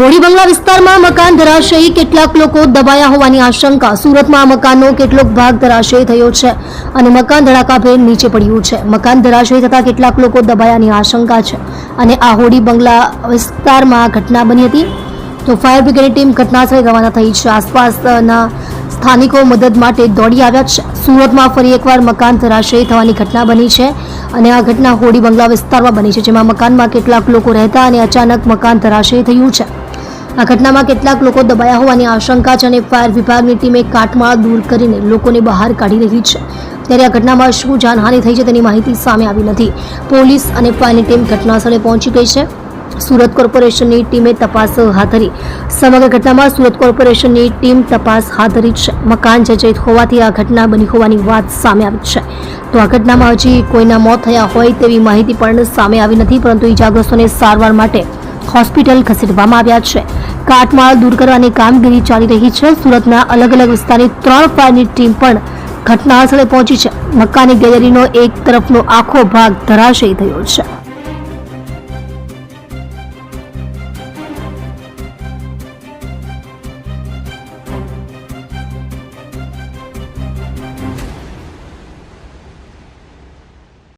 હોળી બંગલા વિસ્તારમાં મકાન ધરાશયી કેટલાક લોકો દબાયા હોવાની આશંકા. સુરતમાં મકાનનો કેટલોક ભાગ ધરાશયી થયો છે અને મકાન ધડાકાભેર નીચે પડ્યું છે. મકાન ધરાશયી થતાં કેટલાક લોકો દબાયાની આશંકા છે અને આ હોળી બંગલા વિસ્તારમાં ઘટના બની હતી. તો ફાયર બ્રિગેડની ટીમ ઘટનાસ્થળે રવાના થઈ છે. આસપાસના સ્થાનિકો મદદ માટે દોડી આવ્યા છે. સુરતમાં ફરી એકવાર મકાન ધરાશયી થવાની ઘટના બની છે અને આ ઘટના હોડી બંગલા વિસ્તારમાં બની છે, જેમાં મકાનમાં કેટલાક લોકો રહેતા અને અચાનક મકાન ધરાશયી થયું છે. આ ઘટનામાં કેટલાક લોકો દબાયા હોવાની આશંકા છે અને ફાયર વિભાગની ટીમે કાટમાળ દૂર કરીને લોકોને બહાર કાઢી રહી છે. ત્યારે આ ઘટનામાં શું જાનહાનિ થઈ છે તેની માહિતી સામે આવી નથી. પોલીસ અને ફાયરની ટીમ ઘટનાસ્થળે પહોંચી ગઈ છે. સુરત કોર્પોરેશનની ટીમે તપાસ હાથ ધરી સમગ્ર ઘટનામાં સુરત કોર્પોરેશનની ટીમ તપાસ હાથ ધરી છે. મકાન જજેત હોવાથી આ ઘટના બની હોવાની વાત સામે આવી છે. તો આ ઘટનામાં હજી કોઈના મોત થયા હોય તેવી માહિતી પણ સામે આવી નથી, પરંતુ ઇજાગ્રસ્તોને સારવાર માટે હોસ્પિટલ ખસેડવામાં આવ્યા છે. કાટમાળ દૂર કરવાની કામગીરી ચાલી રહી છે. સુરતના અલગ અલગ વિસ્તારની ત્રણ ફાયરની ટીમ પણ ઘટના સ્થળે પહોંચી છે. મકાની ગેલેરીનો એક તરફનો આખો ભાગ ધરાશયી થયો છે.